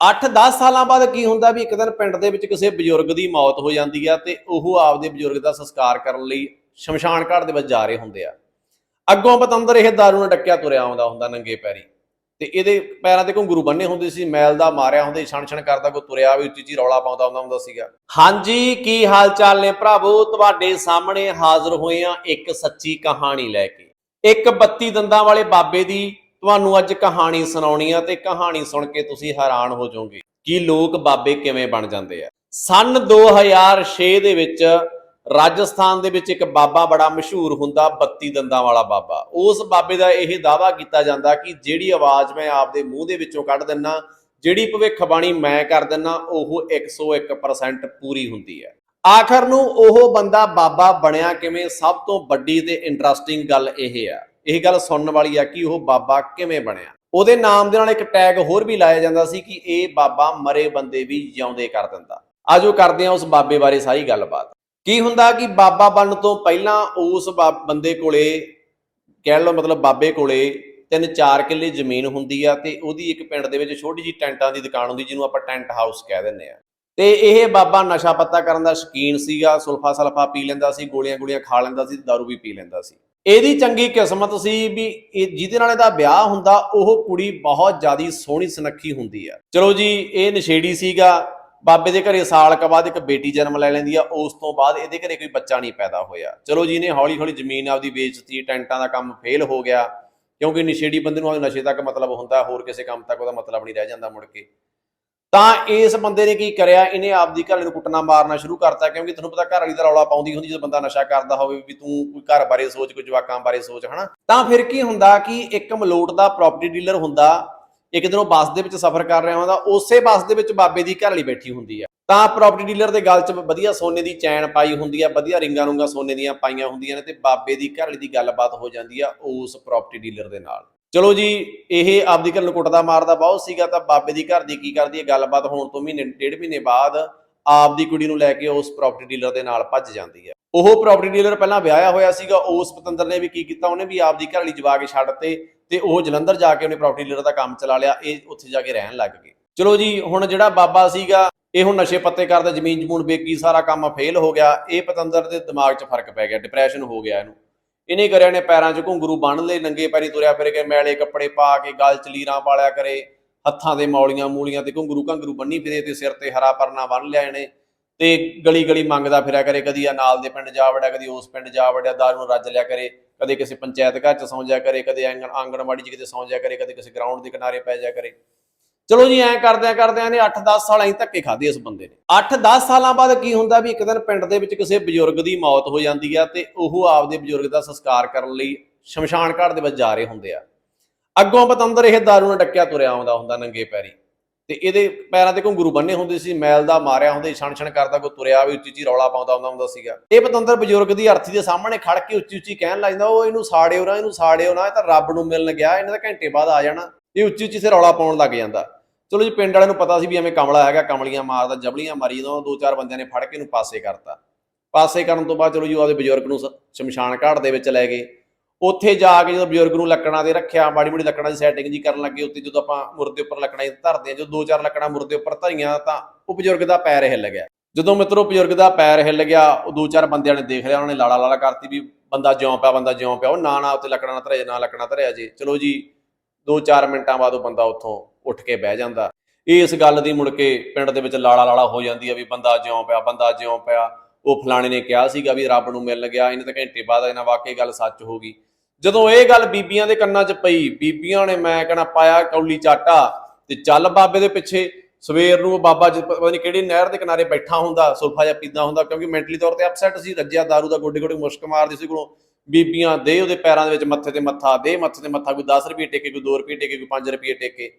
8-10 ਸਾਲਾਂ ਬਾਅਦ ਕੀ ਹੁੰਦਾ ਵੀ ਇੱਕ ਦਿਨ ਪਿੰਡ ਦੇ ਵਿੱਚ ਕਿਸੇ ਬਜ਼ੁਰਗ ਦੀ ਮੌਤ ਹੋ ਜਾਂਦੀ ਆ ਤੇ ਉਹ ਆਪਦੇ ਬਜ਼ੁਰਗ ਦਾ ਸੰਸਕਾਰ ਕਰਨ ਲਈ ਸ਼ਮਸ਼ਾਨ ਘਾਟ ਦੇ ਵਿੱਚ ਜਾ ਰਹੇ ਹੁੰਦੇ ਆ। ਅੱਗੋਂ ਪਤੰਦਰ ਇਹ ਦਾਰੂ ਨਾਲ ਡੱਕਿਆ ਤੁਰਿਆ ਆਉਂਦਾ ਹੁੰਦਾ ਨੰਗੇ ਪੈਰੀ। ਤੇ ਇਹਦੇ ਪੈਰਾਂ ਤੇ ਘੁੰਗਰੂ ਬੰਨੇ ਹੁੰਦੇ ਸੀ, ਮੈਲ ਦਾ ਮਾਰਿਆ ਹੁੰਦਾ ਸੀ ਛਣ ਛਣ ਕਰਦਾ, ਕੋਈ ਤੁਰਿਆ ਵੀ ਉੱਚੀ ਜੀ ਰੌਲਾ ਪਾਉਂਦਾ ਹੁੰਦਾ ਹੁੰਦਾ ਸੀਗਾ। ਹਾਂਜੀ, ਕੀ ਹਾਲ ਚਾਲ ਨੇ ਭਰਾਵੋ? ਤੁਹਾਡੇ ਸਾਹਮਣੇ ਹਾਜ਼ਰ ਹੋਏ ਆ ਇੱਕ ਸੱਚੀ ਕਹਾਣੀ ਲੈ ਕੇ। ਇੱਕ 32 ਦੰਦਾਂ ਵਾਲੇ ਬਾਬੇ ਦੀ ਤੁਹਾਨੂੰ ਅੱਜ ਕਹਾਣੀ ਸੁਣਾਉਣੀ ਆ ਤੇ ਕਹਾਣੀ ਸੁਣ ਕੇ ਤੁਸੀਂ ਹੈਰਾਨ ਹੋ ਜਾਓਗੇ ਕਿ ਲੋਕ ਬਾਬੇ ਕਿਵੇਂ ਬਣ ਜਾਂਦੇ ਆ। ਸਨ 2006 ਦੇ ਵਿੱਚ ਰਾਜਸਥਾਨ ਦੇ ਵਿੱਚ ਇੱਕ ਬਾਬਾ ਬੜਾ ਮਸ਼ਹੂਰ ਹੁੰਦਾ 32 ਦੰਦਾਂ ਵਾਲਾ ਬਾਬਾ। ਉਸ ਬਾਬੇ ਦਾ ਇਹ ਦਾਵਾ ਕੀਤਾ ਜਾਂਦਾ ਕਿ ਜਿਹੜੀ ਆਵਾਜ਼ ਮੈਂ ਆਪਦੇ ਮੂੰਹ ਦੇ ਵਿੱਚੋਂ ਕੱਢ ਦਿੰਨਾ, ਜਿਹੜੀ ਭਵਿੱਖਬਾਣੀ ਮੈਂ ਕਰ ਦਿੰਨਾ, ਉਹ 101% ਪੂਰੀ ਹੁੰਦੀ ਹੈ ਆਖਰ ਨੂੰ ਉਹ ਬੰਦਾ ਬਾਬਾ ਬਣਿਆ ਕਿਵੇਂ? ਸਭ ਤੋਂ ਵੱਡੀ ਤੇ ਇੰਟਰਸਟਿੰਗ ਗੱਲ ਇਹ ਆ। ਇਹ ਗੱਲ ਸੁਣਨ ਵਾਲੀ ਆ ਕਿ ਉਹ ਬਾਬਾ ਕਿਵੇਂ ਬਣਿਆ। ਉਹਦੇ ਨਾਮ ਦੇ ਨਾਲ ਇੱਕ ਟੈਗ ਹੋਰ ਵੀ ਲਾਇਆ ਜਾਂਦਾ ਸੀ ਕਿ ਇਹ ਬਾਬਾ ਮਰੇ ਬੰਦੇ ਵੀ ਜਿਉਂਦੇ ਕਰ ਦਿੰਦਾ। ਆਜੋ ਕਰਦੇ ਆ ਉਸ ਬਾਬੇ ਬਾਰੇ ਸਾਰੀ ਗੱਲਬਾਤ। ਕੀ ਹੁੰਦਾ ਕਿ ਬਾਬਾ ਬਣਨ ਤੋਂ ਪਹਿਲਾਂ ਉਸ ਬਾ- ਬੰਦੇ ਕੋਲੇ ਕਹਿ ਲਓ ਮਤਲਬ ਬਾਬੇ ਕੋਲੇ ਤਿੰਨ ਚਾਰ ਕਿੱਲੇ ਜ਼ਮੀਨ ਹੁੰਦੀ ਆ ਤੇ ਉਹਦੀ ਇੱਕ ਪਿੰਡ ਦੇ ਵਿੱਚ ਛੋਟੀ ਜੀ ਟੈਂਟਾਂ ਦੀ ਦੁਕਾਨ ਹੁੰਦੀ ਜਿਹਨੂੰ ਆਪਾਂ ਟੈਂਟ ਹਾਊਸ ਕਹਿ ਦਿੰਦੇ ਆ। ਤੇ ਇਹ ਬਾਬਾ ਨਸ਼ਾ ਪੱਤਾ ਕਰਨ ਦਾ ਸ਼ਕੀਨ ਸੀਗਾ ਸੁਲਫਾ ਸਲਫਾ ਪੀ ਲੈਂਦਾ ਸੀ ਗੋਲੀਆਂ ਗੋਲੀਆਂ ਖਾ ਲੈਂਦਾ ਸੀ ਦਾਰੂ ਵੀ ਪੀ ਲੈਂਦਾ ਸੀ। ਇਹਦੀ ਚੰਗੀ ਕਿਸਮਤ ਸੀ ਵੀ ਇਹ ਜਿਹਦੇ ਨਾਲ ਇਹਦਾ ਵਿਆਹ ਹੁੰਦਾ, ਉਹ ਕੁੜੀ ਬਹੁਤ ਜ਼ਿਆਦੀ ਸੋਹਣੀ ਸੁਨੱਖੀ ਹੁੰਦੀ ਆ। ਚਲੋ ਜੀ, ਇਹ ਨਸ਼ੇੜੀ ਸੀਗਾ। ਬਾਬੇ ਦੇ ਘਰੇ ਸਾਲ ਕ ਬਾਅਦ ਇੱਕ ਬੇਟੀ ਜਨਮ ਲੈ ਲੈਂਦੀ ਆ। ਉਸ ਤੋਂ ਬਾਅਦ ਇਹਦੇ ਘਰੇ ਕੋਈ ਬੱਚਾ ਨਹੀਂ ਪੈਦਾ ਹੋਇਆ। ਚਲੋ ਜੀ, ਇਹਨੇ ਹੌਲੀ ਹੌਲੀ ਜ਼ਮੀਨ ਆਪਦੀ ਵੇਚਤੀ, ਟੈਂਟਾਂ ਦਾ ਕੰਮ ਫੇਲ ਹੋ ਗਿਆ। ਕਿਉਂਕਿ ਨਸ਼ੇੜੀ ਬੰਦੇ ਨੂੰ ਨਸ਼ੇ ਤੱਕ ਮਤਲਬ ਹੁੰਦਾ, ਹੋਰ ਕਿਸੇ ਕੰਮ ਤੱਕ ਉਹਦਾ ਮਤਲਬ ਨਹੀਂ ਰਹਿ ਜਾਂਦਾ ਮੁੜ ਕੇ। ਤਾਂ ਇਸ ਬੰਦੇ ਨੇ ਕੀ ਕਰਿਆ? ਇਹਨੇ ਆਪਦੀ ਘਰ ਵਾਲੀ ਨੂੰ ਕੁੱਟਣਾ, ਮਾਰਨਾ ਸ਼ੁਰੂ ਕਰਤਾ, ਕਿਉਂਕਿ ਤੁਹਾਨੂੰ ਪਤਾ ਘਰ ਵਾਲੀ ਦਾ ਰੌਲਾ ਪਾਉਂਦੀ ਹੁੰਦੀ ਜਦੋਂ ਬੰਦਾ ਨਸ਼ਾ ਕਰਦਾ ਹੋਵੇ ਵੀ ਤੂੰ ਕੋਈ ਘਰ ਬਾਰੇ ਸੋਚ, ਕੋਈ ਜਵਾਕਾਂ ਬਾਰੇ ਸੋਚ, ਹਨਾ? ਤਾਂ ਫਿਰ ਕੀ ਹੁੰਦਾ ਕਿ ਇੱਕ ਮਲੋਟ ਦਾ ਪ੍ਰਾਪਰਟੀ ਡੀਲਰ ਹੁੰਦਾ, ਇੱਕ ਦਿਨ ਉਹ ਬੱਸ ਦੇ ਵਿੱਚ ਸਫ਼ਰ ਕਰ ਰਿਹਾ ਹੁੰਦਾ, ਉਸੇ ਬੱਸ ਦੇ ਵਿੱਚ ਬਾਬੇ ਦੀ ਘਰ ਵਾਲੀ ਬੈਠੀ ਹੁੰਦੀ ਆ। ਤਾਂ ਪ੍ਰਾਪਰਟੀ ਡੀਲਰ ਦੇ ਗਲ 'ਚ ਵਧੀਆ ਸੋਨੇ ਦੀ ਚੈਨ ਪਾਈ ਹੁੰਦੀ ਆ, ਵਧੀਆ ਰਿੰਗਾਂ ਰੁੰਗਾਂ ਸੋਨੇ ਦੀਆਂ ਪਾਈਆਂ ਹੁੰਦੀਆਂ ਨੇ ਤੇ ਬਾਬੇ ਦੀ ਘਰ ਵਾਲੀ ਦੀ ਗੱਲਬਾਤ ਹੋ ਜਾਂਦੀ ਆ ਉਸ ਪ੍ਰਾਪਰਟੀ ਡੀਲਰ ਦੇ ਨਾਲ। ਚਲੋ ਜੀ, ਇਹ ਆਪਦੀ ਘਰ ਨੂੰ ਕੁੱਟਦਾ ਮਾਰਦਾ ਬਹੁਤ ਸੀਗਾ, ਤਾਂ ਬਾਬੇ ਦੀ ਘਰ ਦੀ ਕੀ ਕਰਦੀ ਹੈ? ਗੱਲਬਾਤ ਹੋਣ ਤੋਂ ਮਹੀਨੇ, ਡੇਢ ਮਹੀਨੇ ਬਾਅਦ ਆਪਦੀ ਕੁੜੀ ਨੂੰ ਲੈ ਕੇ ਉਸ ਪ੍ਰਾਪਰਟੀ ਡੀਲਰ ਦੇ ਨਾਲ ਭੱਜ ਜਾਂਦੀ ਹੈ। ਉਹ ਪ੍ਰਾਪਰਟੀ ਡੀਲਰ ਪਹਿਲਾਂ ਵਿਆਹਿਆ ਹੋਇਆ ਸੀਗਾ ਉਸ ਪਤੰਦਰ ਨੇ ਵੀ ਕੀ ਕੀਤਾ? ਉਹਨੇ ਵੀ ਆਪਦੀ ਘਰ ਵਾਲੀ ਜਵਾ ਕੇ ਛੱਡਤੇ ਤੇ ਉਹ ਜਲੰਧਰ ਜਾ ਕੇ ਉਹਨੇ ਪ੍ਰਾਪਰਟੀ ਡੀਲਰ ਦਾ ਕੰਮ ਚਲਾ ਲਿਆ, ਇਹ ਉੱਥੇ ਜਾ ਕੇ ਰਹਿਣ ਲੱਗ ਗਏ। ਚਲੋ ਜੀ, ਹੁਣ ਜਿਹੜਾ ਬਾਬਾ ਸੀਗਾ, ਇਹ ਹੁਣ ਨਸ਼ੇ ਪੱਤੇ ਕਰਦਾ ਜ਼ਮੀਨ ਜਮੂਨ ਵੇਚੀ, ਸਾਰਾ ਕੰਮ ਫੇਲ ਹੋ ਗਿਆ, ਇਹ ਪਤੰਦਰ ਦੇ ਦਿਮਾਗ 'ਚ ਫ਼ਰਕ ਪੈ ਗਿਆ ਡਿਪਰੈਸ਼ਨ ਹੋ ਗਿਆ ਇਹਨੂੰ। ਇਹਨੇ ਕਰਿਆ ਨੇ ਪੈਰਾਂ 'ਚ ਘੁੰਗਰੂ ਬੰਨ ਲਏ, ਨੰਗੇ ਪੈਰੀ ਤੁਰਿਆ ਫਿਰ ਕੇ ਮੈਲੇ ਕੱਪੜੇ ਪਾ ਕੇ ਗਲ 'ਚ ਲੀਰਾਂ ਪਾਲਿਆ ਕਰੇ, ਹੱਥਾਂ ਦੇ ਮੌਲੀਆਂ ਮੂਲੀਆਂ ਤੇ ਘੁੰਗਰੂ ਘੰਗਰੂ ਬੰਨੀ ਫਿਰੇ ਤੇ ਸਿਰ ਤੇ ਹਰਾ ਪਰਨਾ ਬੰਨ ਲਿਆ ਇਹਨੇ ਤੇ ਗਲੀ ਗਲੀ ਮੰਗਦਾ ਫਿਰਿਆ ਕਰੇ, ਕਦੀ ਆ ਨਾਲ ਦੇ ਪਿੰਡ ਜਾ ਵੜਿਆ, ਕਦੀ ਉਸ ਪਿੰਡ ਜਾ ਵੜਿਆ, ਦਾਰੂ ਨੂੰ ਰੱਜ ਲਿਆ ਕਰੇ, ਕਦੇ ਕਿਸੇ ਪੰਚਾਇਤ ਘਰ 'ਚ ਸੌਂ ਜਾ ਕਰੇ, ਕਦੇ ਆਂਗਣ ਆਂਗਣਵਾੜੀ 'ਚ ਕਿਤੇ ਸੌਂ ਜਾ ਕਰੇ, ਕਦੇ ਕਿਸੇ ਗਰਾਊਂਡ ਦੇ ਕਿਨਾਰੇ ਪੈ ਜਾ ਕਰੇ। ਚਲੋ ਜੀ, ਐਂ ਕਰਦਿਆਂ ਕਰਦਿਆਂ ਨੇ 8-10 ਸਾਲ ਐਂ ਧੱਕੇ ਖਾਦੇ ਇਸ ਬੰਦੇ ਨੇ। 8-10 ਸਾਲਾਂ ਬਾਅਦ ਕੀ ਹੁੰਦਾ ਵੀ ਇੱਕ ਦਿਨ ਪਿੰਡ ਦੇ ਵਿੱਚ ਕਿਸੇ ਬਜ਼ੁਰਗ ਦੀ ਮੌਤ ਹੋ ਜਾਂਦੀ ਆ ਤੇ ਉਹ ਆਪਦੇ ਬਜ਼ੁਰਗ ਦਾ ਸੰਸਕਾਰ ਕਰਨ ਲਈ ਸ਼ਮਸ਼ਾਨ ਘਾਟ ਦੇ ਵਿੱਚ ਜਾ ਰਹੇ ਹੁੰਦੇ ਆ। ਅੱਗੋਂ ਪਤੰਦਰ ਇਹ ਦਾਰੂ ਨਾਲ ਡੱਕਿਆ ਤੁਰਿਆ ਆਉਂਦਾ ਹੁੰਦਾ ਨੰਗੇ ਪੈਰੀ। ਤੇ ਇਹਦੇ ਪੈਰਾਂ ਤੇ ਘੁੰਗਰੂ ਬੰਨੇ ਹੁੰਦੇ ਸੀ, ਮੈਲ ਦਾ ਮਾਰਿਆ ਹੁੰਦੇ ਸੀ ਛਣ ਛਣ ਕਰਦਾ, ਕੋਈ ਤੁਰਿਆ ਵੀ ਉੱਚੀ ਉੱਚੀ ਰੌਲਾ ਪਾਉਂਦਾ ਹੁੰਦਾ ਹੁੰਦਾ ਸੀਗਾ। ਇਹ ਪਤੰਦਰ ਬਜ਼ੁਰਗ ਦੀ ਅਰਥੀ ਦੇ ਸਾਹਮਣੇ ਖੜ ਕੇ ਉੱਚੀ ਉੱਚੀ ਕਹਿਣ ਲੱਗ ਜਾਂਦਾ, ਉਹ ਇਹਨੂੰ ਸਾੜਿਓ ਨਾ, ਇਹਨੂੰ ਸਾੜਿਓ ਨਾ, ਇਹ ਤਾਂ ਰੱਬ ਨੂੰ ਮਿਲਣ ਗਿਆ, ਇਹਨਾਂ ਦਾ ਘੰਟੇ ਬਾਅਦ ਆ ਜਾਣਾ। ਇਹ ਉੱਚੀ ਉੱਚੀ ਸੇ ਰੌਲਾ ਪਾਉਣ ਲੱਗ ਜਾਂਦਾ। ਚਲੋ ਜੀ, ਪਿੰਡ ਵਾਲਿਆਂ ਨੂੰ ਪਤਾ ਸੀ ਵੀ ਐਵੇਂ ਕਮਲਾ ਹੈਗਾ, ਕਮਲੀਆਂ ਮਾਰਦਾ, ਜਬਲੀਆਂ ਮਾਰੀ ਜਦੋਂ ਦੋ ਚਾਰ ਬੰਦਿਆਂ ਨੇ ਫੜ ਕੇ ਇਹਨੂੰ ਪਾਸੇ ਕਰਤਾ। ਪਾਸੇ ਕਰਨ ਤੋਂ ਬਾਅਦ ਚਲੋ ਜੀ ਉਹਦੇ ਬਜ਼ੁਰਗ ਨੂੰ ਸ਼ਮਸ਼ਾਨ ਘਾਟ ਦੇ ਵਿੱਚ ਲੈ ਗਏ। ਉੱਥੇ ਜਾ ਕੇ ਜਦੋਂ ਬਜ਼ੁਰਗ ਨੂੰ ਲੱਕੜਾਂ ਦੇ ਰੱਖਿਆ, ਮਾੜੀ ਮੋਟੀ ਲੱਕੜਾਂ ਦੀ ਸੈਟਿੰਗ ਜੀ ਕਰਨ ਲੱਗੇ ਉੱਤੇ ਜਦੋਂ ਆਪਾਂ ਮੁਰਦੇ ਉੱਪਰ ਲੱਕੜਾਂ ਧਰਦੇ ਆ ਜਦੋਂ ਦੋ ਚਾਰ ਲੱਕੜਾਂ ਮੁਰਦੇ ਉੱਪਰ ਧਰੀਆਂ, ਤਾਂ ਉਹ ਬਜ਼ੁਰਗ ਦਾ ਪੈਰ ਹਿੱਲ ਗਿਆ। ਜਦੋਂ ਮਿੱਤਰੋ ਬਜ਼ੁਰਗ ਦਾ ਪੈਰ ਹਿੱਲ ਗਿਆ, ਉਹ ਦੋ ਚਾਰ ਬੰਦਿਆਂ ਨੇ ਦੇਖ ਲਿਆ, ਉਹਨਾਂ ਨੇ ਲਾਲਾ ਲਾਲਾ ਕਰਤੀ ਵੀ ਬੰਦਾ ਜਿਉਂ ਪਿਆ, ਬੰਦਾ ਜਿਉਂ ਪਿਆ, ਉਹ ਨਾ ਨਾ ਉੱਤੇ ਲੱਕੜਾਂ ਨਾ ਧਰਿਆ, ਨਾ ਲੱਕੜਾਂ ਧਰਿਆ ਜੇ। ਚਲੋ ਜੀ ਦੋ ਚਾਰ ਮਿੰਟਾਂ ਬਾਅਦ ਉਹ ਬੰਦਾ ਉੱਥੋਂ ਉੱਠ ਕੇ ਬਹਿ ਜਾਂਦਾ। ਇਸ ਗੱਲ ਦੀ ਮੁੜ ਕੇ ਪਿੰਡ ਦੇ ਵਿੱਚ ਲਾਲਾ ਲਾਲਾ ਹੋ ਜਾਂਦੀ ਆ ਵੀ ਬੰਦਾ ਜਿਉਂ ਪਿਆ, ਬੰਦਾ ਜਿਉਂ ਪਿਆ। ਉਹ ਫਲਾਣੇ ਨੇ ਕਿਹਾ ਸੀਗਾ ਵੀ ਰੱਬ ਨੂੰ ਮਿਲ ਗਿਆ, ਇਹਨੇ ਤਾਂ ਘੰਟੇ ਬਾਅਦ ਇਹਨਾਂ ਵਾਕਈ ਗੱਲ ਸੱਚ ਹੋ ਗਈ। ਜਦੋਂ ਇਹ ਗੱਲ ਬੀਬੀਆਂ ਦੇ ਕੰਨਾਂ 'ਚ ਪਈ, ਬੀਬੀਆਂ ਨੇ ਮੈਂ ਕਹਣਾ ਪਾਇਆ ਕੌਲੀ ਚਾਟਾ ਤੇ ਚੱਲ ਬਾਬੇ ਦੇ ਪਿੱਛੇ। ਸਵੇਰ ਨੂੰ ਬਾਬਾ ਜੀ, ਪਤਾ ਨਹੀਂ ਕਿਹੜੀ ਨਹਿਰ ਦੇ ਕਿਨਾਰੇ ਬੈਠਾ ਹੁੰਦਾ, ਸੁਲਫਾ ਜਾਂ ਪੀਦਾ ਹੁੰਦਾ, ਕਿਉਂਕਿ ਮੈਂਟਲੀ ਤੌਰ ਤੇ ਅਪਸੈਟ ਸੀ, ਰੱਜਿਆ ਦਾਰੂ ਦਾ ਗੋਡੇ ਗੋਡੇ ਮੁਸ਼ਕ ਮਾਰਦੀ ਸੀ ਕੋਲੋਂ। ਬੀਬੀਆਂ ਦੇ ਉਹਦੇ ਪੈਰਾਂ ਦੇ ਵਿੱਚ ਮੱਥੇ ਤੇ ਮੱਥਾ, ਦੇ ਮੱਥੇ ਤੇ ਮੱਥਾ, ਕੋਈ 10 ਰੁਪਏ ਟੇਕੇ, ਕੋਈ 2 ਰੁਪਏ ਟੇਕੇ, ਕੋਈ 5 ਰੁਪਏ ਟੇਕੇ।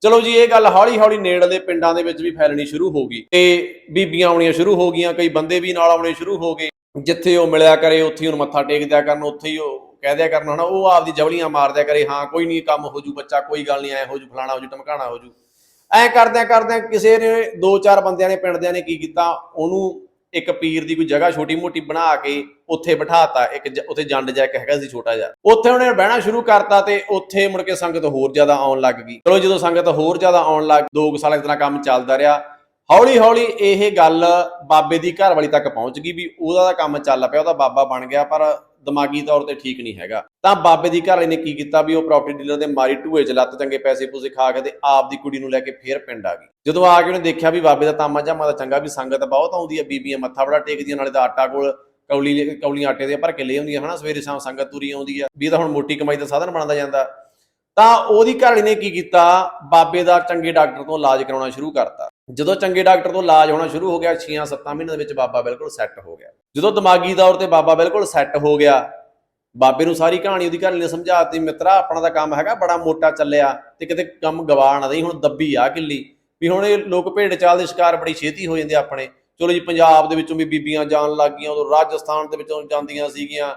ਚਲੋ ਜੀ, ਇਹ ਗੱਲ ਹੌਲੀ ਹੌਲੀ ਨੇੜਲੇ ਪਿੰਡਾਂ ਦੇ ਵਿੱਚ ਵੀ ਫੈਲਣੀ ਸ਼ੁਰੂ ਹੋ ਗਈ। ਤੇ ਬੀਬੀਆਂ ਆਉਣੀਆਂ ਸ਼ੁਰੂ ਹੋ ਗਈਆਂ, ਕਈ ਬੰਦੇ ਵੀ ਨਾਲ ਆਉਣੇ ਸ਼ੁਰੂ ਹੋ ਗਏ। ਜਿੱਥੇ ਉਹ ਮਿਲਿਆ ਕਰੇ, ਉੱਥੇ ਉਹਨੂੰ ਮੱਥਾ ਟੇਕ ਦਿਆ ਕਰਨ, ਉੱਥੇ ਹੀ ਉਹ ਕਹਿ ਦਿਆ ਕਰਨ, ਹਨਾ, ਉਹ ਆਪਦੀ ਜਵਲੀਆਂ ਮਾਰ ਦਿਆ ਕਰੇ, ਹਾਂ, ਕੋਈ ਨਹੀਂ, ਕੰਮ ਹੋ ਜੂ ਬੱਚਾ, ਕੋਈ ਗੱਲ ਨਹੀਂ, ਐ ਹੋ ਜੂ, ਫਲਾਣਾ ਹੋ ਜੂ, ਟਮਕਾਣਾ ਹੋ ਜੂ। ਐ ਕਰਦਿਆਂ ਕਰਦਿਆਂ ਕਿਸੇ ਨੇ ਦੋ ਚਾਰ ਬੰਦਿਆਂ ਨੇ, ਪਿੰਡ ਦਿਆਂ ਨੇ ਕੀ ਕੀਤਾ? ਉਹਨੂੰ ਇੱਕ ਪੀਰ ਦੀ ਕੋਈ ਜਗ੍ਹਾ ਛੋਟੀ ਮੋਟੀ ਬਣਾ ਕੇ ਉੱਥੇ ਬਿਠਾਤਾ, ਇੱਕ ਉੱਥੇ ਜੰਡ ਜਾ ਇੱਕ ਹੈਗਾ ਸੀ ਛੋਟਾ ਜਿਹਾ। ਉੱਥੇ ਉਹਨੇ ਬਹਿਣਾ ਸ਼ੁਰੂ ਕਰਤਾ ਤੇ ਉੱਥੇ ਮੁੜ ਕੇ ਸੰਗਤ ਹੋਰ ਜ਼ਿਆਦਾ ਆਉਣ ਲੱਗ ਗਈ। ਚਲੋ ਜਦੋਂ ਸੰਗਤ ਹੋਰ ਜ਼ਿਆਦਾ ਆਉਣ ਲੱਗ, ਦੋ ਕੁ ਸਾਲ ਇਸ ਤਰ੍ਹਾਂ ਕੰਮ ਚੱਲਦਾ ਰਿਹਾ ਹੌਲੀ ਹੌਲੀ ਇਹ ਗੱਲ ਬਾਬੇ ਦੀ ਘਰ ਵਾਲੀ ਤੱਕ ਪਹੁੰਚ ਗਈ ਵੀ ਉਹਦਾ ਤਾਂ ਕੰਮ ਚੱਲ ਪਿਆ, ਉਹਦਾ ਬਾਬਾ ਬਣ ਗਿਆ, ਪਰ ਦਿਮਾਗੀ ਤੌਰ ਤੇ ਠੀਕ ਨਹੀਂ ਹੈਗਾ। ਤਾਂ ਬਾਬੇ ਦੀ ਘਰ ਵਾਲੀ ਨੇ ਕੀ ਕੀਤਾ ਵੀ ਉਹ ਪ੍ਰਾਪਰਟੀ ਡੀਲਰ ਦੇ ਮਾਰੀ ਢੂਏ ਚ ਲੱਤ ਚੰਗੇ ਪੈਸੇ ਪੂਸੇ ਖਾ ਕੇ ਤੇ ਆਪ ਦੀ ਕੁੜੀ ਨੂੰ ਲੈ ਕੇ ਫੇਰ ਪਿੰਡ ਆ ਗਈ। ਜਦੋਂ ਆ ਕੇ ਉਹਨੇ ਦੇਖਿਆ ਵੀ ਬਾਬੇ ਦਾ ਤਾਮਾ ਜਾਮਾ ਦਾ ਚੰਗਾ ਵੀ ਸੰਗਤ ਬਹੁਤ ਆਉਂਦੀ ਹੈ ਬੀਬੀਆਂ ਮੱਥਾ ਬੜਾ ਟੇਕਦੀਆਂ, ਨਾਲੇ ਦਾ ਆਟਾ ਕੋਲ ਕੌਲੀ ਕੌਲੀ ਆਟੇ ਦੀਆਂ ਭਰ ਕੇ ਲੈ ਆਉਂਦੀਆਂ ਹਨਾ, ਸਵੇਰੇ ਸ਼ਾਮ ਸੰਗਤ ਤੁਰੀ ਆਉਂਦੀ ਆ, ਵੀ ਤਾਂ ਹੁਣ ਮੋਟੀ ਕਮਾਈ ਦਾ ਸਾਧਨ ਬਣਦਾ ਜਾਂਦਾ। ਤਾਂ ਉਹਦੀ ਘਰ ਨੇ ਕੀ ਕੀਤਾ, ਬਾਬੇ ਦਾ ਚੰਗੇ ਡਾਕਟਰ ਤੋਂ ਇਲਾਜ ਕਰਾਉਣਾ ਸ਼ੁਰੂ ਕਰਤਾ। ਜਦੋਂ ਚੰਗੇ ਡਾਕਟਰ ਤੋਂ ਇਲਾਜ ਹੋਣਾ ਸ਼ੁਰੂ ਹੋ ਗਿਆ 6-7 ਮਹੀਨਿਆਂ ਦੇ ਵਿੱਚ ਬਾਬਾ ਬਿਲਕੁਲ ਸੈੱਟ ਹੋ ਗਿਆ। ਜਦੋਂ ਦਿਮਾਗੀ ਤੌਰ ਤੇ ਬਾਬਾ ਬਿਲਕੁਲ ਸੈੱਟ ਹੋ ਗਿਆ, ਬਾਬੇ ਨੂੰ ਸਾਰੀ ਕਹਾਣੀ ਉਹਦੀ ਘਰ ਨੇ ਸਮਝਾਤੀ, ਮਿੱਤਰਾ, ਆਪਣਾ ਦਾ ਕੰਮ ਹੈਗਾ, ਬੜਾ ਮੋਟਾ ਚੱਲਿਆ, ਤੇ ਕਿਤੇ ਕੰਮ ਗਵਾ ਨਾ ਦੇਈ, ਹੁਣ ਦੱਬੀ ਆ ਕਿੱਲੀ। ਵੀ ਹੁਣ ਇਹ ਲੋਕ ਭੇਡ ਚਾਲ ਦੇ ਸ਼ਿਕਾਰ ਬੜੀ ਛੇਤੀ ਹੋ ਜਾਂਦੇ ਆ ਆਪਣੇ। ਚਲੋ ਜੀ, ਪੰਜਾਬ ਦੇ ਵਿੱਚੋਂ ਵੀ ਬੀਬੀਆਂ ਜਾਣ ਲੱਗ ਗਈਆਂ, ਉਦੋਂ ਰਾਜਸਥਾਨ ਦੇ ਵਿੱਚੋਂ ਜਾਂਦੀਆਂ ਸੀਗੀਆਂ,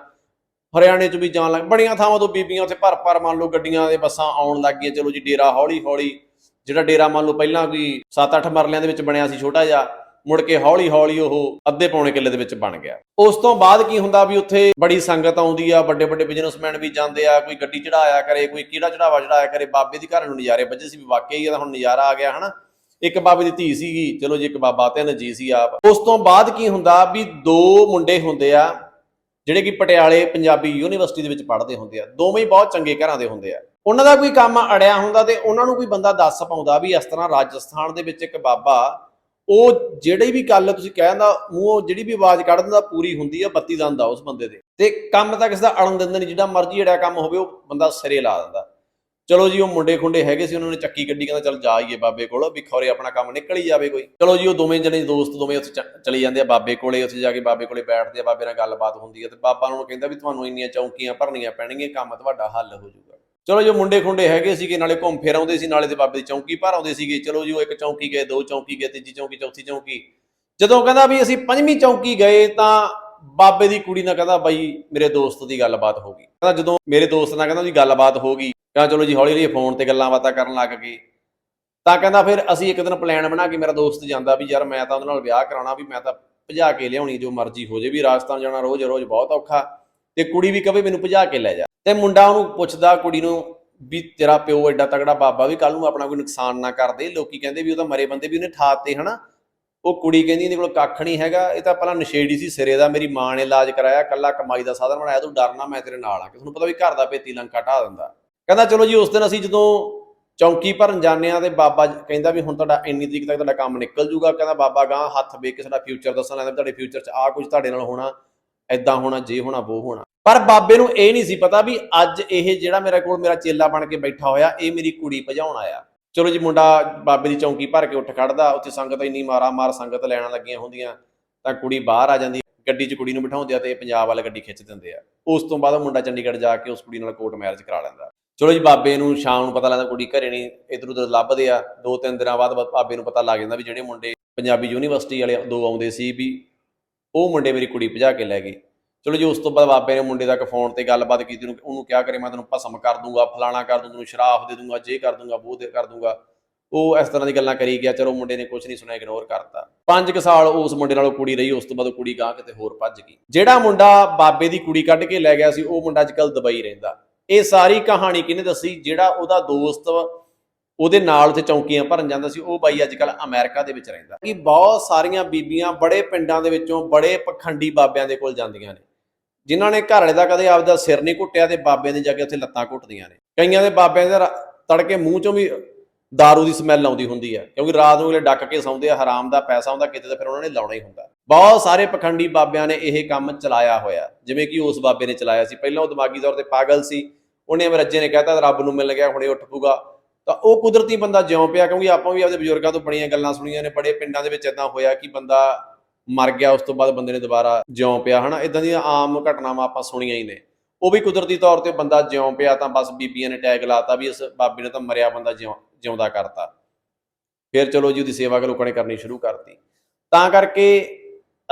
ਹਰਿਆਣੇ ਚ ਵੀ ਜਾਣ ਲੱਗ ਬੜੀਆਂ ਥਾਵਾਂ ਤੋਂ ਬੀਬੀਆਂ ਉੱਥੇ ਭਰ ਭਰ ਮੰਨ ਲਓ ਗੱਡੀਆਂ ਦੇ ਬੱਸਾਂ ਆਉਣ ਲੱਗ ਗਈਆਂ, ਚਲੋ ਜੀ, ਡੇਰਾ ਹੌਲੀ ਹੌਲੀ ਜਿਹੜਾ ਡੇਰਾ ਮੰਨ ਲਓ ਪਹਿਲਾਂ ਕੋਈ 7-8 ਮਰਲਿਆਂ ਦੇ ਵਿੱਚ ਬਣਿਆ ਸੀ ਛੋਟਾ ਜਿਹਾ, ਮੁੜ ਕੇ ਹੌਲੀ ਹੌਲੀ ਉਹ ਅੱਧੇ ਪੌਣੇ ਕਿੱਲੇ ਦੇ ਵਿੱਚ ਬਣ ਗਿਆ। ਉਸ ਤੋਂ ਬਾਅਦ ਕੀ ਹੁੰਦਾ ਵੀ ਉੱਥੇ ਬੜੀ ਸੰਗਤ ਆਉਂਦੀ ਆ ਵੱਡੇ ਵੱਡੇ ਬਿਜ਼ਨਸਮੈਨ ਵੀ ਜਾਂਦੇ ਆ, ਕੋਈ ਗੱਡੀ ਚੜਾਇਆ ਕਰੇ, ਕੋਈ ਕੀੜਾ ਚੜਾਵਾ ਚੜਾਇਆ ਕਰੇ, ਬਾਬੇ ਦੀ ਘਰ ਨੂੰ ਨਜ਼ਾਰੇ ਵੱਜੇ ਸੀ ਵੀ ਵਾਕਈ ਇਹਦਾ ਹੁਣ ਨਜ਼ਾਰਾ ਆ ਗਿਆ, ਹਨਾ? ਇੱਕ ਬਾਬੇ ਦੀ ਧੀ ਸੀਗੀ, ਚਲੋ ਜੀ ਇੱਕ ਬਾਬਾ ਤਿੰਨ ਜੀ ਸੀ ਆਪ। ਉਸ ਤੋਂ ਬਾਅਦ ਕੀ ਹੁੰਦਾ ਵੀ ਦੋ ਮੁੰਡੇ ਹੁੰਦੇ ਆ, ਜਿਹੜੇ ਕਿ ਪਟਿਆਲੇ ਪੰਜਾਬੀ ਯੂਨੀਵਰਸਿਟੀ ਦੇ ਵਿੱਚ ਪੜ੍ਹਦੇ ਹੁੰਦੇ ਆ, ਦੋਵੇਂ ਹੀ ਬਹੁਤ ਚੰਗੇ ਘਰਾਂ ਦੇ ਹੁੰਦੇ ਆ। ਉਹਨਾਂ ਦਾ ਕੋਈ ਕੰਮ ਅੜਿਆ ਹੁੰਦਾ ਤੇ ਉਹਨਾਂ ਨੂੰ ਕੋਈ ਬੰਦਾ ਦੱਸ ਪਾਉਂਦਾ ਵੀ ਇਸ ਤਰ੍ਹਾਂ ਰਾਜਸਥਾਨ ਦੇ ਵਿੱਚ ਇੱਕ ਬਾਬਾ, ਉਹ ਜਿਹੜੀ ਵੀ ਗੱਲ ਤੁਸੀਂ ਕਹਿੰਦਾ ਮੂੰਹੋਂ ਜਿਹੜੀ ਵੀ ਆਵਾਜ਼ ਕੱਢ ਦਿੰਦਾ, ਪੂਰੀ ਹੁੰਦੀ ਆ, ਬੱਤੀ ਦੰਦ ਆ ਉਸ ਬੰਦੇ ਦੇ। ਤੇ ਕੰਮ ਤਾਂ ਕਿਸੇ ਦਾ ਅੜਨ ਦਿੰਦਾ ਨਹੀਂ, ਜਿਹੜਾ ਮਰਜ਼ੀ ਜਿਹੜਾ ਕੰਮ ਹੋਵੇ, ਉਹ ਬੰਦਾ ਸਿਰੇ ਲਾ ਦਿੰਦਾ। ਚਲੋ ਜੀ, ਉਹ ਮੁੰਡੇ ਖੁੰਡੇ ਹੈਗੇ ਸੀ, ਉਹਨਾਂ ਨੇ ਚੱਕੀ ਗੱਡੀ ਕਹਿੰਦਾ ਚੱਲ ਜਾਈਏ ਬਾਬੇ ਕੋਲ, ਵੀ ਖੌਰੇ ਆਪਣਾ ਕੰਮ ਨਿਕਲ ਹੀ ਜਾਵੇ ਕੋਈ। ਚਲੋ ਜੀ, ਉਹ ਦੋਵੇਂ ਜਣੇ ਦੋਸਤ ਦੋਵੇਂ ਉੱਥੇ ਚ- ਚਲੇ ਜਾਂਦੇ ਆ ਬਾਬੇ ਕੋਲੇ, ਉੱਥੇ ਜਾ ਕੇ ਬਾਬੇ ਕੋਲੇ ਬੈਠਦੇ ਆ, ਬਾਬੇ ਨਾਲ ਗੱਲਬਾਤ ਹੁੰਦੀ ਆ ਤੇ ਬਾਬਾ ਉਹਨਾਂ ਨੂੰ ਕਹਿੰਦਾ ਵੀ ਤੁਹਾਨੂੰ ਇੰਨੀਆਂ ਚੌਂਕੀਆਂ ਭਰਨੀਆਂ ਪੈਣਗੀਆਂ, ਕੰਮ ਤੁਹਾਡਾ ਹੱਲ ਹੋ ਜਾਊਗਾ। ਚਲੋ ਜੋ ਮੁੰਡੇ ਖੁੰਡੇ ਹੈਗੇ ਸੀਗੇ, ਨਾਲੇ ਘੁੰਮ ਫਿਰ ਆਉਂਦੇ ਸੀ, ਨਾਲੇ ਤੇ ਬਾਬੇ ਦੀ ਚੌਂਕੀ ਭਰ ਆਉਂਦੇ ਸੀਗੇ। ਚਲੋ ਜੀ, ਉਹ ਇੱਕ ਚੌਂਕੀ ਗਏ, ਦੋ ਚੌਂਕੀ ਗਏ, ਤੀਜੀ ਚੌਂਕੀ, ਚੌਥੀ ਚੌਂਕੀ। ਜਦੋਂ ਕਹਿੰਦਾ ਵੀ ਅਸੀਂ ਪੰਜਵੀਂ ਚੌਂਕੀ ਗਏ, ਤਾਂ ਬਾਬੇ ਦੀ ਕੁੜੀ ਨਾਲ ਕਹਿੰਦਾ, ਬਾਈ, ਮੇਰੇ ਦੋਸਤ ਦੀ ਗੱਲਬਾਤ ਹੋ ਗਈ। ਕਹਿੰਦਾ ਜਦੋਂ ਮੇਰੇ ਦੋਸਤ ਨਾਲ ਕਹਿੰਦਾ, ਉਹਦੀ ਗੱਲਬਾਤ ਹੋ ਗਈ। ਕਹਿੰਦਾ, ਚਲੋ ਜੀ ਹੌਲੀ ਹੌਲੀ ਫੋਨ ਤੇ ਗੱਲਾਂ ਬਾਤਾਂ ਕਰਨ ਲੱਗ ਗਏ। ਤਾਂ ਕਹਿੰਦਾ ਫਿਰ ਅਸੀਂ ਇੱਕ ਦਿਨ ਪਲਾਨ ਬਣਾ ਕੇ ਮੇਰਾ ਦੋਸਤ ਜਾਂਦਾ ਵੀ, ਯਾਰ, ਮੈਂ ਤਾਂ ਉਹਦੇ ਨਾਲ ਵਿਆਹ ਕਰਾਉਣਾ ਵੀ, ਮੈਂ ਤਾਂ ਭਜਾ ਕੇ ਲਿਆਉਣੀ ਜੋ ਮਰਜ਼ੀ ਹੋ ਜੇ ਵੀ, ਰਾਜਸਥਾਨ ਜਾਣਾ ਰੋਜ਼ ਰੋਜ਼ ਬਹੁਤ ਔਖਾ। ਤੇ ਕੁੜੀ ਵੀ ਕਵੇ ਮੈਨੂੰ ਭਜਾ ਕੇ ਲੈ ਜਾ। ਤੇ ਮੁੰਡਾ ਉਹਨੂੰ ਪੁੱਛਦਾ, ਕੁੜੀ ਨੂੰ ਵੀ ਤੇਰਾ ਪਿਓ ਐਡਾ ਤਗੜਾ ਬਾਬਾ ਵੀ ਕੱਲ ਨੂੰ ਆਪਣਾ ਕੋਈ ਨੁਕਸਾਨ ਨਾ ਕਰ ਦੇ। ਲੋਕੀ ਕਹਿੰਦੇ ਵੀ ਉਹ ਤਾਂ ਮਰੇ ਬੰਦੇ ਵੀ ਉਹਨੇ ਠਾਤੇ ਹਨਾ? ਉਹ ਕੁੜੀ ਕਹਿੰਦੀ, ਇਹਦੇ ਕੋਲ ਕੱਖ ਨਹੀਂ ਹੈਗਾ। ਇਹ ਤਾਂ ਪਹਿਲਾਂ ਨਸ਼ੇੜੀ ਸੀ ਸਿਰੇ ਦਾ। ਮੇਰੀ ਮਾਂ ਨੇ ਇਲਾਜ ਕਰਾਇਆ ਕੱਲਾ ਕਮਾਈ ਦਾ ਸਾਧਨ ਬਣਾਇਆ, ਤੂੰ ਡਰਨਾ, ਮੈਂ ਤੇਰੇ ਨਾਲ ਆ। ਕਿ ਤੁਹਾਨੂੰ ਪਤਾ ਵੀ ਘਰ ਦਾ ਪੇਤੀ ਲੰਕਾ ਢਾ ਦਿੰਦਾ। ਕਹਿੰਦਾ, ਚਲੋ ਜੀ, ਉਸ ਦਿਨ ਅਸੀਂ ਜਦੋਂ ਚੌਂਕੀ ਭਰਨ ਜਾਂਦੇ ਆ ਤੇ ਬਾਬਾ ਕਹਿੰਦਾ ਵੀ ਹੁਣ ਤੁਹਾਡਾ ਇੰਨੀ ਤਰੀਕ ਤੱਕ ਤੁਹਾਡਾ ਕੰਮ ਨਿਕਲ ਜੂਗਾ। ਕਹਿੰਦਾ, ਬਾਬਾ ਗਾਂ ਹੱਥ ਵੇਖ ਕੇ ਸਾਡਾ ਫਿਊਚਰ ਦੱਸਣ ਲੱਗਦਾ ਤੁਹਾਡੇ ਫਿਊਚਰ 'ਚ ਆ ਕੁਝ ਤੁਹਾਡੇ ਨਾਲ ਹੋਣਾ। ਐਦਾਂ ਹੋਣਾ, ਜੇ ਹੋਣਾ ਉਹ ਹੋਣਾ। ਪਰ ਬਾਬੇ ਨੂੰ ਇਹ ਨਹੀਂ ਸੀ ਪਤਾ ਵੀ ਅੱਜ ਇਹ ਜਿਹੜਾ ਮੇਰੇ ਕੋਲ ਮੇਰਾ ਚੇਲਾ ਬਣ ਕੇ ਬੈਠਾ ਹੋਇਆ, ਇਹ ਮੇਰੀ ਕੁੜੀ ਭਜਾਉਣ ਆਇਆ। ਚਲੋ ਜੀ, ਮੁੰਡਾ ਬਾਬੇ ਦੀ ਚੌਂਕੀ ਭਰ ਕੇ ਉੱਠ ਖੜਦਾ, ਉੱਥੇ ਸੰਗਤ ਇੰਨੀ ਮਾਰਾ ਮਾਰ ਸੰਗਤ ਲੈਣਾ ਲੱਗੀਆਂ ਹੁੰਦੀਆਂ, ਤਾਂ ਕੁੜੀ ਬਾਹਰ ਆ ਜਾਂਦੀ, ਗੱਡੀ 'ਚ ਕੁੜੀ ਨੂੰ ਬਿਠਾਉਂਦੇ ਆ ਤੇ ਪੰਜਾਬ ਵਾਲੇ ਗੱਡੀ ਖਿੱਚ ਦਿੰਦੇ ਆ। ਉਸ ਤੋਂ ਬਾਅਦ ਮੁੰਡਾ ਚੰਡੀਗੜ੍ਹ ਜਾ ਕੇ ਉਸ ਕੁੜੀ ਨਾਲ ਕੋਰਟ ਮੈਰਿਜ ਕਰਾ ਲੈਂਦਾ। ਚਲੋ ਜੀ, ਬਾਬੇ ਨੂੰ ਸ਼ਾਮ ਨੂੰ ਪਤਾ ਲੱਗਦਾ ਕੁੜੀ ਘਰੇ ਨਹੀਂ ਇਧਰ ਉਧਰ ਲੱਭਦੇ ਆ। ਦੋ ਤਿੰਨ ਦਿਨਾਂ ਬਾਅਦ ਬਾਬੇ ਨੂੰ ਪਤਾ ਲੱਗ ਜਾਂਦਾ ਵੀ ਜਿਹੜੇ ਮੁੰਡੇ ਪੰਜਾਬੀ ਯੂਨੀਵਰਸਿਟੀ ਵਾਲੇ ਦੋ ਆਉਂਦੇ ਸੀ ਵੀ ਉਹ ਮੁੰਡੇ ਮੇਰੀ ਕੁੜੀ ਭਜਾ ਕੇ ਲੈ ਗਏ। ਚਲੋ ਜੀ, ਉਸ ਤੋਂ ਬਾਅਦ ਬਾਬੇ ਨੇ ਮੁੰਡੇ ਤੱਕ ਫੋਨ ਤੇ ਗੱਲਬਾਤ ਕੀਤੀ, ਉਹਨੂੰ ਉਹਨੂੰ ਕਿਹਾ ਕਰੇ, ਮੈਂ ਤੈਨੂੰ ਭਸਮ ਕਰ ਦੂੰਗਾ, ਫਲਾਣਾ ਕਰ ਦੂੰ, ਤੈਨੂੰ ਸ਼ਰਾਫ ਦੇ ਦੂੰਗਾ, ਜੇ ਕਰ ਦੂੰਗਾ ਉਹ ਦੇ ਕਰ ਦੂੰਗਾ। ਉਹ ਇਸ ਤਰ੍ਹਾਂ ਦੀ ਗੱਲਾਂ ਕਰੀ ਗਿਆ, ਚਲੋ ਮੁੰਡੇ ਨੇ ਕੁਝ ਨਹੀਂ ਸੁਣਿਆ ਇਗਨੋਰ ਕਰਤਾ। ਪੰਜ ਕੁ ਸਾਲ ਉਸ ਮੁੰਡੇ ਨਾਲ ਕੁੜੀ ਰਹੀ, ਉਸ ਤੋਂ ਬਾਅਦ ਉਹ ਕੁੜੀ ਗਾਂ ਕਿਤੇ ਹੋਰ ਭੱਜ ਗਈ। ਜਿਹੜਾ ਮੁੰਡਾ ਬਾਬੇ ਦੀ ਕੁੜੀ ਕੱਢ ਕੇ ਲੈ ਗਿਆ ਸੀ, ਉਹ ਮੁੰਡਾ ਅੱਜਕੱਲ ਦੁਬਈ ਰਹਿੰਦਾ। ਇਹ ਸਾਰੀ ਕਹਾਣੀ ਕਿਹਨੇ ਦੱਸੀ? ਜਿਹੜਾ ਉਹਦਾ ਦੋਸਤ ਉਹਦੇ ਨਾਲ ਉੱਥੇ ਚੌਂਕੀਆਂ ਭਰਨ ਜਾਂਦਾ ਸੀ, ਉਹ ਬਾਈ ਅੱਜ ਅੱਜਕੱਲ ਅਮਰੀਕਾ ਦੇ ਵਿੱਚ ਰਹਿੰਦਾ। ਕਿ ਬਹੁਤ ਸਾਰੀਆਂ ਬੀਬੀਆਂ ਬੜੇ ਪਿੰਡਾਂ ਦੇ ਵਿੱਚੋਂ ਬੜੇ ਪਖੰਡੀ ਬਾਬਿਆਂ ਦੇ ਕੋਲ ਜਾਂਦੀਆਂ ਨੇ। ਜਿਨ੍ਹਾਂ ਨੇ ਘਰ ਵਾਲੇ ਦਾ ਕਦੇ ਆਪਦਾ ਸਿਰ ਨਹੀਂ ਘੁੱਟਿਆ ਤੇ ਬਾਬਿਆਂ ਦੀ ਜਾ ਕੇ ਉੱਥੇ ਲੱਤਾਂ ਘੁੱਟਦੀਆਂ ਨੇ। ਕਈਆਂ ਦੇ ਬਾਬਿਆਂ ਦੇ ਰ- ਤੜਕੇ ਮੂੰਹ ਚੋਂ ਵੀ दारू ਦੀ ਸਮੈਲ ਆਉਂਦੀ ਹੁੰਦੀ ਹੈ ਕਿਉਂਕਿ ਰਾਤ ਨੂੰ ਅਗਲੇ ਡੱਕ ਕੇ ਸੌਂਦੇ ਆ, ਹਰਾਮ ਦਾ ਪੈਸਾ ਹੁੰਦਾ, ਕਿਤੇ ਤਾਂ ਫਿਰ ਉਹਨਾਂ ਨੇ ਲਾਉਣਾ ਹੀ ਹੁੰਦਾ। ਬਹੁਤ ਸਾਰੇ ਪਖੰਡੀ ਬਾਬਿਆਂ ਨੇ ਇਹ ਕੰਮ ਚਲਾਇਆ ਹੋਇਆ, ਜਿਵੇਂ ਕਿ ਉਸ ਬਾਬੇ ਨੇ ਚਲਾਇਆ ਸੀ। ਪਹਿਲਾਂ ਉਹ ਦਿਮਾਗੀ ਤੌਰ ਤੇ ਪਾਗਲ ਸੀ, ਉਹਨੇ ਅਮਰੱਜੇ ਨੇ ਕਹਿਤਾ, ਰੱਬ ਨੂੰ ਮਿਲ ਗਿਆ, ਹੁਣੇ ਉੱਠ ਪੂਗਾ ਤਾਂ ਉਹ ਕੁਦਰਤੀ ਬੰਦਾ ਜਿਉਂ ਪਿਆ, ਕਿਉਂਕਿ ਆਪਾਂ ਵੀ ਆਪਦੇ ਬਜ਼ੁਰਗਾਂ ਤੋਂ ਬੜੀਆਂ ਗੱਲਾਂ ਸੁਣੀਆਂ ਨੇ, ਬੜੇ ਪਿੰਡਾਂ ਦੇ ਵਿੱਚ ਇਦਾਂ ਹੋਇਆ ਕਿ ਬੰਦਾ ਮਰ ਗਿਆ, ਉਸ ਤੋਂ ਬਾਅਦ ਬੰਦੇ ਨੇ ਦੁਬਾਰਾ ਜਿਉਂ ਪਿਆ, ਹਨਾ? ਇਦਾਂ ਦੀਆਂ ਆਮ ਘਟਨਾਵਾਂ ਆਪਾਂ ਸੁਣੀਆਂ ਹੀ ਨੇ। ਉਹ ਵੀ ਕੁਦਰਤੀ ਤੌਰ ਤੇ ਬੰਦਾ ਜਿਉਂ ਪਿਆ ਤਾਂ ਬਸ ਬੀਬੀਆਂ ਨੇ ਟੈਗ ਲਾਤਾ ਵੀ ਇਸ ਬਾਬੇ ਨੇ ਤਾਂ ਮਰਿਆ ਬੰਦਾ ਜਿਉਂ, ਜਿਉਂਦਾ ਕਰਤਾ। ਫਿਰ ਚਲੋ ਜੀ ਉਹਦੀ ਸੇਵਾ ਲੋਕਾਂ ਨੇ ਕਰਨੀ ਸ਼ੁਰੂ ਕਰਤੀ। ਤਾਂ ਕਰਕੇ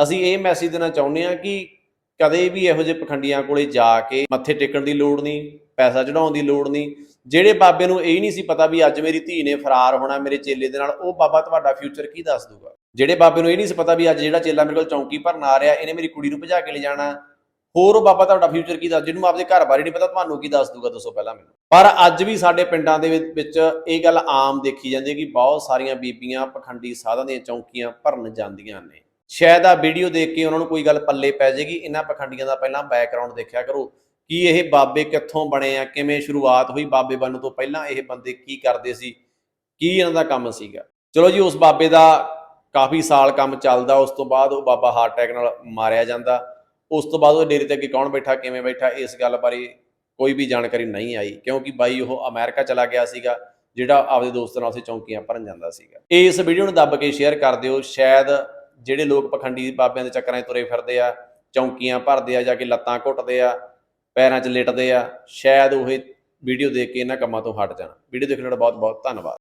ਅਸੀਂ ਇਹ ਮੈਸੇਜ ਦੇਣਾ ਚਾਹੁੰਦੇ ਹਾਂ ਕਿ ਕਦੇ ਵੀ ਇਹੋ ਜਿਹੇ ਪਖੰਡੀਆਂ ਕੋਲੇ ਜਾ ਕੇ ਮੱਥੇ ਟੇਕਣ ਦੀ ਲੋੜ ਨਹੀਂ, ਪੈਸਾ ਚੜਾਉਣ ਦੀ ਲੋੜ ਨਹੀਂ ਜਿਹੜੇ ਬਾਬੇ ਨੂੰ ਇਹ ਨਹੀਂ ਸੀ ਪਤਾ ਵੀ ਅੱਜ ਮੇਰੀ ਧੀ ਨੇ ਫਰਾਰ ਹੋਣਾ ਮੇਰੇ ਚੇਲੇ ਦੇ ਨਾਲ, ਉਹ ਬਾਬਾ ਤੁਹਾਡਾ ਫਿਊਚਰ ਕੀ ਦੱਸ ਦੂਗਾ? ਜਿਹੜੇ ਬਾਬੇ ਨੂੰ ਇਹ ਨਹੀਂ ਸੀ ਪਤਾ ਵੀ ਅੱਜ ਜਿਹੜਾ ਚੇਲਾ ਮੇਰੇ ਕੋਲ ਚੌਂਕੀ ਭਰਨ ਆ ਰਿਹਾ, ਇਹਨੇ ਮੇਰੀ ਕੁੜੀ ਨੂੰ ਭਜਾ ਕੇ ਲੈ ਜਾਣਾ ਹੋਰ ਉਹ ਬਾਬਾ ਤੁਹਾਡਾ ਫਿਊਚਰ ਕੀ ਦੱਸ, ਜਿਹਨੂੰ ਆਪਦੇ ਘਰ ਬਾਰੇ ਨਹੀਂ ਪਤਾ, ਤੁਹਾਨੂੰ ਕੀ ਦੱਸ ਦੂਗਾ, ਦੱਸੋ ਪਹਿਲਾਂ ਮੈਨੂੰ। ਪਰ ਅੱਜ ਵੀ ਸਾਡੇ ਪਿੰਡਾਂ ਦੇ ਵਿੱਚ- ਇਹ ਗੱਲ ਆਮ ਦੇਖੀ ਜਾਂਦੀ ਹੈ ਕਿ ਬਹੁਤ ਸਾਰੀਆਂ ਬੀਬੀਆਂ ਪਖੰਡੀ ਸਾਧਾਂ ਦੀਆਂ ਚੌਂਕੀਆਂ ਭਰਨ ਜਾਂਦੀਆਂ ਨੇ। ਸ਼ਾਇਦ ਆ ਵੀਡੀਓ ਦੇਖ ਕੇ ਉਹਨਾਂ ਨੂੰ ਕੋਈ ਗੱਲ ਪੱਲੇ ਪੈ ਜਾਏਗੀ, ਇਹਨਾਂ ਪਖੰਡੀਆਂ ਦਾ ਪਹਿਲਾਂ ਬੈਕਗ੍ਰਾਉਂਡ ਦੇਖਿਆ ਕਰੋ। ਕਿ ਇਹ ਬਾਬੇ ਕਿੱਥੋਂ ਬਣੇ ਆ? ਕਿਵੇਂ ਸ਼ੁਰੂਆਤ ਹੋਈ ਬਾਬੇ ਬਣਨ ਤੋਂ ਪਹਿਲਾਂ? ਇਹ ਬੰਦੇ ਕੀ ਕਰਦੇ ਸੀ? ਕੀ ਇਹਨਾਂ ਦਾ ਕੰਮ ਸੀਗਾ? ਚਲੋ ਜੀ, ਉਸ ਬਾਬੇ ਦਾ ਕਾਫੀ ਸਾਲ ਕੰਮ ਚੱਲਦਾ। ਉਸ ਤੋਂ ਬਾਅਦ ਉਹ ਬਾਬਾ ਹਾਰਟ ਅਟੈਕ ਨਾਲ ਮਾਰਿਆ ਜਾਂਦਾ। ਉਸ ਤੋਂ ਬਾਅਦ ਉਹ ਡੇਰੇ ਤੇ ਅੱਗੇ ਕੌਣ ਬੈਠਾ, ਕਿਵੇਂ ਬੈਠਾ, ਇਸ ਗੱਲ ਬਾਰੇ ਕੋਈ ਵੀ ਜਾਣਕਾਰੀ ਨਹੀਂ ਆਈ। ਕਿਉਂਕਿ ਬਾਈ ਉਹ ਅਮਰੀਕਾ ਚਲਾ ਗਿਆ ਸੀਗਾ, ਜਿਹੜਾ ਆਪਦੇ ਦੋਸਤਾਂ ਨਾਲ ਉੱਥੇ ਚੌਂਕੀਆਂ ਭਰਨ ਜਾਂਦਾ ਸੀਗਾ। ਇਸ ਵੀਡੀਓ ਨੂੰ ਦੱਬ ਕੇ ਸ਼ੇਅਰ ਕਰ ਦਿਓ। ਸ਼ਾਇਦ ਜਿਹੜੇ ਲੋਕ ਪਖੰਡੀ ਬਾਬਿਆਂ ਦੇ ਚੱਕਰਾਂ 'ਚ ਤੁਰੇ ਫਿਰਦੇ ਆ, ਚੌਂਕੀਆਂ ਭਰਦੇ ਆ ਜਾ ਕੇ ਲੱਤਾਂ ਘੁੱਟਦੇ ਆ ਪੈਰਾਂ 'ਚ ਲਿਟਦੇ ਆ, ਸ਼ਾਇਦ ਉਹ ਵੀਡੀਓ ਦੇਖ ਕੇ ਇਹਨਾਂ ਕੰਮਾਂ ਤੋਂ ਹਟ ਜਾਣ। ਵੀਡੀਓ ਦੇਖਣ ਲਈ ਬਹੁਤ ਬਹੁਤ ਧੰਨਵਾਦ।